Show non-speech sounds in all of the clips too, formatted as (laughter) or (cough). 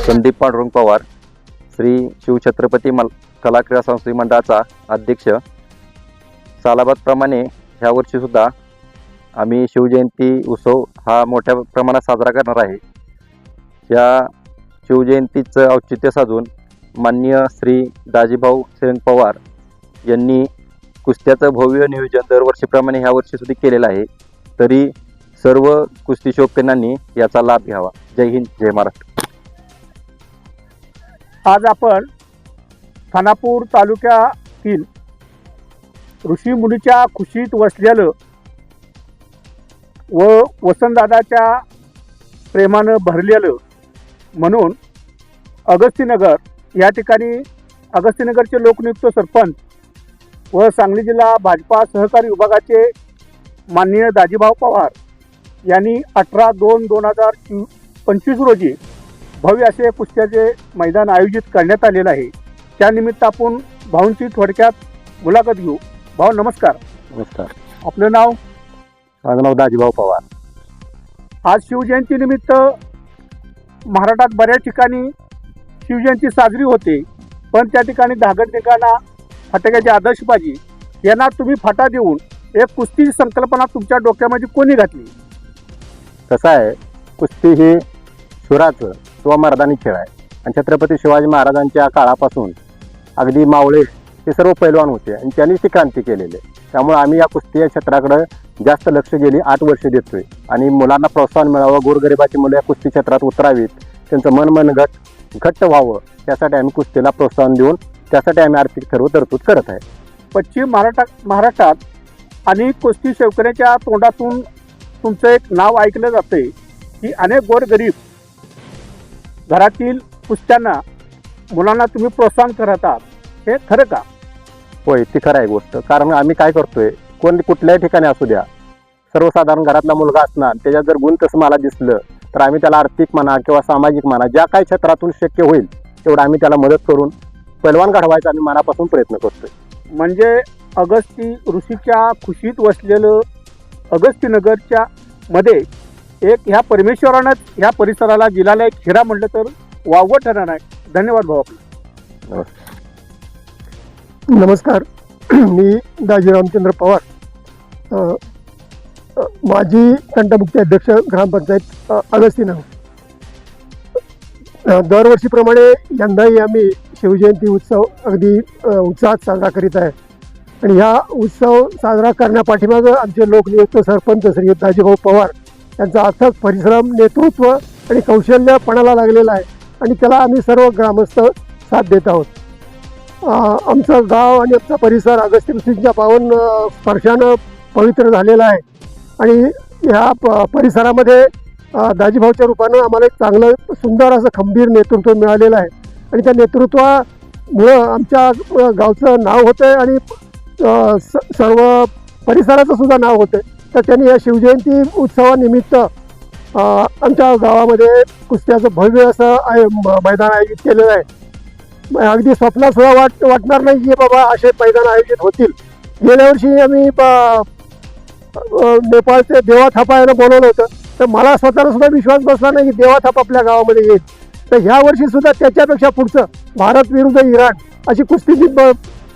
संदीप पांडुरंग पवार श्री शिवछत्रपती मल कला क्रीडा संस्था मंडळाचा अध्यक्ष. सालाबादप्रमाणे ह्या वर्षीसुद्धा आम्ही शिवजयंती उत्सव हा मोठ्या प्रमाणात साजरा करणार आहे. या शिवजयंतीचं औचित्य साधून माननीय श्री दाजीभाऊ श्रेन पवार यांनी कुस्त्याचं भव्य नियोजन दरवर्षीप्रमाणे ह्या वर्षीसुद्धा केलेलं आहे. तरी सर्व कुस्ती शौकीनांनी याचा लाभ घ्यावा. जय हिंद जय महाराष्ट्र. आज आपण खानापूर तालुक्यातील ऋषीमुनीच्या खुशीत वसलेलं व वसंतदादाच्या प्रेमानं भरलेलं म्हणून अगस्तीनगर या ठिकाणी अगस्तीनगरचे लोकनियुक्त सरपंच व सांगली जिल्हा भाजपा सहकारी विभागाचे माननीय दाजीभाऊ पवार यांनी अठरा दोन दोन हजार पंचवीस रोजी भव्य असे कुस्त्याचे मैदान आयोजित करण्यात आलेलं आहे त्यानिमित्त आपण भाऊंची थोडक्यात मुलाखत घेऊ. भाऊ नमस्कार. नमस्कार. आपलं नाव? माझं नाव दाजीभाऊ पवार. आज शिवजयंती निमित्त महाराष्ट्रात बऱ्याच ठिकाणी शिवजयंती साजरी होते पण त्या ठिकाणी धागड ठिकाणा फटाक्याची आदर्शबाजी यांना तुम्ही फाटा देऊन एक कुस्तीची संकल्पना तुमच्या डोक्यामध्ये कोणी घातली? कसं आहे कुस्ती ही सुराचं किंवा मर्दानी खेळ आहे आणि छत्रपती शिवाजी महाराजांच्या काळापासून अगदी मावळे हे सर्व पैलवान होते. आणि त्यांनीच ती क्रांती केलेली आहे. त्यामुळे आम्ही या कुस्ती या क्षेत्राकडे जास्त लक्ष गेली आठ वर्ष देतोय. आणि मुलांना प्रोत्साहन मिळावं गोरगरिबाची मुलं या कुस्ती क्षेत्रात उतरावीत त्यांचं मन मनगट घट्ट व्हावं त्यासाठी आम्ही कुस्तीला प्रोत्साहन देऊन त्यासाठी आम्ही आर्थिक सर्व तरतूद करत आहे. पश्चिम महाराष्ट्रात महाराष्ट्रात अनेक कुस्ती शेवकऱ्याच्या तोंडातून तुमचं एक नाव ऐकलं जाते की अनेक गोरगरीब घरातील कुस्त्यांना मुलांना तुम्ही प्रोत्साहन करत आहात हे खरं का? होय ती खरं आहे गोष्ट. कारण आम्ही काय करतोय कोण कुठल्याही ठिकाणी असू द्या सर्वसाधारण घरातला मुलगा असणार त्याच्यात जर गुण तसं मला दिसलं तर आम्ही त्याला आर्थिक म्हणा किंवा सामाजिक म्हणा ज्या काही क्षेत्रातून शक्य होईल तेवढं आम्ही त्याला मदत करून पैलवान घडवायचा आम्ही मनापासून प्रयत्न करतोय. म्हणजे अगस्ती ऋषीच्या खुशीत वसलेलं अगस्तीनगरच्या मध्ये एक ह्या परमेश्वरानंच ह्या परिसराला दिलेला एक हिरा म्हटलं तर वावगं ठरणार आहे. धन्यवाद भाऊ आपला. नमस्कार. (clears throat) मी दाजी रामचंद्र पवार. माजी तंटामुक्ती अध्यक्ष ग्रामपंचायत अगस्तीनं. दरवर्षीप्रमाणे यंदाही आम्ही शिवजयंती उत्सव अगदी उत्साहात साजरा करीत आहे. आणि ह्या उत्सव साजरा करण्यापाठीमागं आमचे लोकनियुक्त सरपंच श्री दाजीभाऊ पवार त्यांचा अथक परिश्रम नेतृत्व आणि कौशल्य लागलेला आहे आणि त्याला आम्ही सर्व ग्रामस्थ साथ देत आहोत. आमचं गाव आणि आमचा परिसर अगस्ती ऋषींच्या पावन स्पर्शानं पवित्र झालेला आहे. आणि ह्या प परिसरामध्ये दाजीभाऊच्या रूपानं आम्हाला एक चांगलं सुंदर असं खंबीर नेतृत्व मिळालेलं आहे. आणि त्या नेतृत्वामुळं आमच्या गावचं नाव होतं आहे आणि स सर्व परिसराचं सुद्धा नाव होतं आहे तर त्यांनी या शिवजयंती उत्सवानिमित्त आमच्या गावामध्ये कुस्त्याचं भव्य असं आय म- मैदान आयोजित केलेलं आहे. अगदी स्वप्नात सुद्धा वाट वाटणार नाही की बाबा असे मैदान आयोजित होतील. गेल्या वर्षी आम्ही नेपाळचे देवा थापा यांना बोलवलं होतं. तर मला स्वतःला सुद्धा विश्वास बसला नाही की देवा थापा आपल्या गावामध्ये येईल. तर ह्या वर्षी सुद्धा त्याच्यापेक्षा पुढचं भारत विरुद्ध इराण अशी कुस्ती जी ब-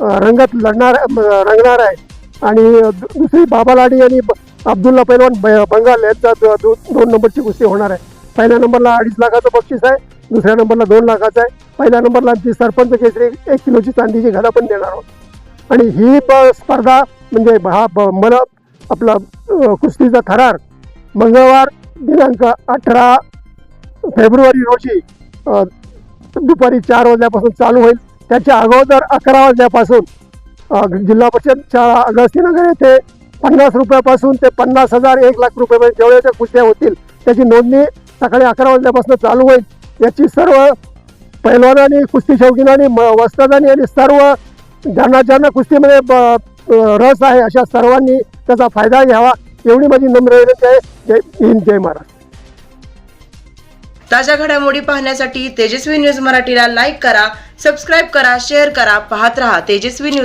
रंगात लढणार रंगणार आहे. आणि दु- दुसरी बाबा लाडी आणि ब- अब्दुल्ला पैलवान ब- बंगाल यांचा दोन नंबरची कुस्ती होणार आहे. पहिल्या नंबरला अडीच लाखाचं बक्षीस आहे दुसऱ्या नंबरला दोन लाखाचं आहे. पहिल्या नंबरला आमची सरपंच केसरी एक किलोची चांदीची घाला पण देणार आहोत. आणि ही स्पर्धा म्हणजे हा ब- मला आपला कुस्तीचा थरार मंगळवार दिनांक अठरा फेब्रुवारी रोजी दुपारी चार वाजल्यापासून चालू होईल. त्याच्या अगोदर अकरा वाजल्यापासून जिल्हा परिषद शाळा अगस्तीनगर येथे पन्नास रुपयापासून ते पन्नास हजार एक लाख रुपयापर्यंत जेवढ्या त्या कुस्त्या होतील त्याची नोंदणी सकाळी अकरा वाजल्यापासून चालू होईल. याची सर्व पैलवानांनी कुस्ती शौकीनांनी म- वस्तादांनी आणि सर्व ज्यांना ज्यांना कुस्तीमध्ये रस आहे अशा सर्वांनी त्याचा फायदा घ्यावा एवढी माझी नम्र विनंती आहे. जय हिंद जय महाराष्ट्र. ताज्या घडामोडी पाहण्यासाठी तेजस्वी न्यूज मराठीला लाईक करा सबस्क्राईब करा शेअर करा पाहत रहा तेजस्वी न्यूज